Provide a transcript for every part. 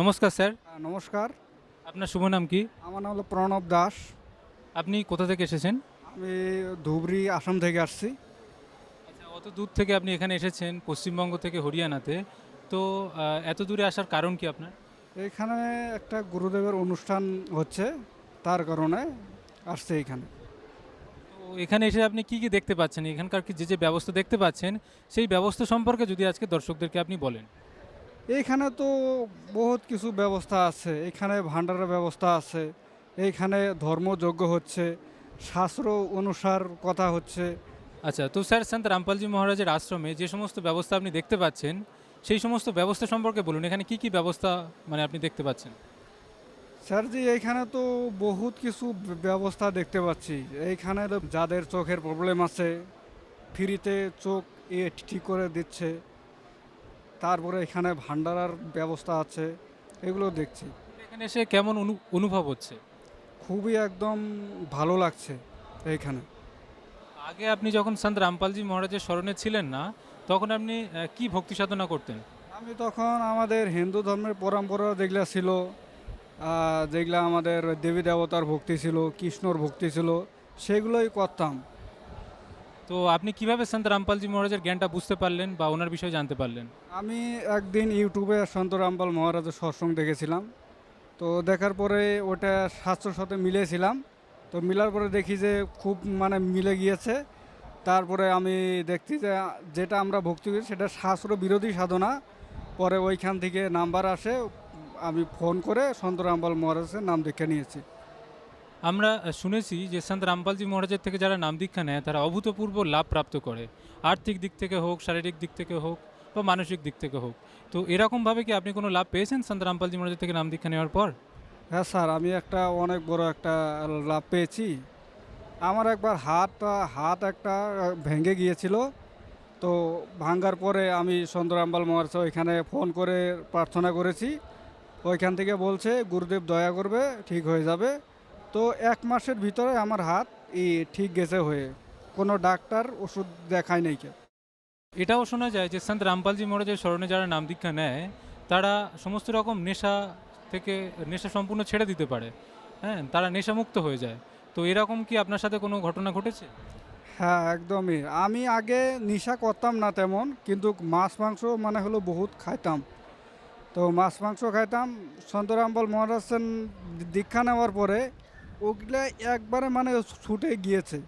নমস্কার স্যার। নমস্কার। আপনার শুভ নাম কি? আমার নাম হলো প্রণব দাস। আপনি কোথা থেকে এসেছেন? আমি ধুবড়ি আসাম থেকে আসছি। আচ্ছা অত দূর থেকে আপনি এখানে এসেছেন পশ্চিমবঙ্গ থেকে হরিয়ানাতে। তো এত দূরে আসার কারণ কি আপনার? এখানে একটা গুরুদেবের অনুষ্ঠান হচ্ছে তার কারণে আসছে এখানে। তো এখানে এসে আপনি কি কি দেখতে পাচ্ছেন? এখানকার কি যে যে ব্যবস্থা দেখতে পাচ্ছেন সেই ব্যবস্থা সম্পর্কে যদি আজকে দর্শকদেরকে আপনি বলেন। এইখানে তো বহুত কিছু ব্যবস্থা আছে এখানে ভান্ডারের ব্যবস্থা আছে এইখানে ধর্মযজ্ঞ হচ্ছে শাস্ত্র অনুসার কথা হচ্ছে। আচ্ছা তো স্যার সন্ত রামপালজি মহারাজের আশ্রমে যে সমস্ত ব্যবস্থা আপনি দেখতে পাচ্ছেন সেই সমস্ত ব্যবস্থা সম্পর্কে বলুন এখানে কি কি ব্যবস্থা মানে আপনি দেখতে পাচ্ছেন? স্যার স্যারজি এইখানে তো বহুত কিছু ব্যবস্থা দেখতে পাচ্ছি। এইখানে তো যাদের চোখের প্রবলেম আছে ফ্রিতে চোখ এ ঠিক করে দিচ্ছে। তারপরে এখানে ভান্ডারার ব্যবস্থা আছে এগুলো দেখছি। এখানে এসে কেমন অনু- অনুভব হচ্ছে? খুবই একদম ভালো লাগছে এইখানে। আগে আপনি যখন সন্ত রামপালজি মহারাজের স্মরণে ছিলেন না তখন আপনি কি ভক্তি সাধনা করতেন? আমি তখন আমাদের হিন্দু ধর্মের পরম্পরা যেগুলো ছিল যেগুলো আমাদের দেবী দেবতার ভক্তি ছিল কৃষ্ণর ভক্তি ছিল সেগুলোই করতাম। তো আপনি কীভাবে সন্ত রামপালজি মহারাজের জ্ঞানটা বুঝতে পারলেন বা ওনার বিষয়ে জানতে পারলেন? আমি একদিন ইউটিউবে সন্ত রামপাল মহারাজের সৎসঙ্গ দেখেছিলাম। তো দেখার পরে ওটা শাস্ত্রের সাথে মিলেছিলাম। তো মিলার পরে দেখি যে খুব মানে মিলে গিয়েছে। তারপরে আমি দেখছি যে যেটা আমরা ভক্তি করি সেটা শাস্ত্র বিরোধী সাধনা। পরে ওইখান থেকে নাম্বার আসে, আমি ফোন করে সন্ত রামপাল মহারাজের নাম দেখে নিয়েছি। আমরা শুনেছি যে সন্ত রামপালজি মহারাজের থেকে যারা নাম দীক্ষা নেয়, তারা অভূতপূর্ব লাভ প্রাপ্ত করে। আর্থিক দিক থেকে হোক, শারীরিক দিক থেকে হোক বা মানসিক দিক থেকে হোক। তো এরকমভাবে কি আপনি কোনো লাভ পেয়েছেন সন্ত রামপালজি মহারাজের থেকে নাম দীক্ষা নেওয়ার পর? হ্যাঁ স্যার, আমি একটা অনেক বড় একটা লাভ পেয়েছি। আমার একবার হাত হাত একটা ভেঙে গিয়েছিল। তো ভাঙ্গার পরে আমি সন্দরামবাল মহারাজ ওইখানে ফোন করে প্রার্থনা করেছি। ওইখান থেকে বলছে, গুরুদেব দয়া করবে, ঠিক হয়ে যাবে। তো এক মাসের ভিতরে আমার হাত ই ঠিক গেছে হয়ে। কোনো ডাক্তার ওষুধ দেখায় নাই কে এটাও শোনা যায় যে সন্ত রামপালজি মহারাজের স্মরণে যারা নাম দীক্ষা নেয় তারা সমস্ত রকম নেশা থেকে নেশা সম্পূর্ণ ছেড়ে দিতে পারে। হ্যাঁ তারা নেশামুক্ত হয়ে যায়। তো এরকম কি আপনার সাথে কোনো ঘটনা ঘটেছে? হ্যাঁ একদমই। আমি আগে নেশা করতাম না তেমন কিন্তু মাছ মাংস মানে হলো বহুত খাইতাম। তো মাছ মাংস খাইতাম। সন্তরামবল মহারাজের দীক্ষা নেওয়ার পরে ওগুলা একবারে মানে ছুটে গিয়েছে।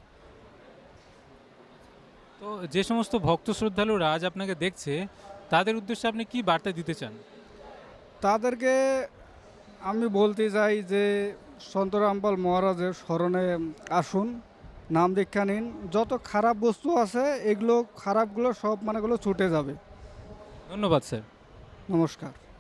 তো যে সমস্ত ভক্ত শ্রদ্ধালুরা আজ আপনাকে দেখছে তাদের উদ্দেশ্যে আপনি কি বার্তা দিতে চান? তাদেরকে আমি বলতে চাই যে সন্তরামপাল মহারাজের স্মরণে আসুন নাম দীক্ষা নিন। যত খারাপ বস্তু আছে এগুলো খারাপগুলো সব মানেগুলো ছুটে যাবে। ধন্যবাদ স্যার। নমস্কার।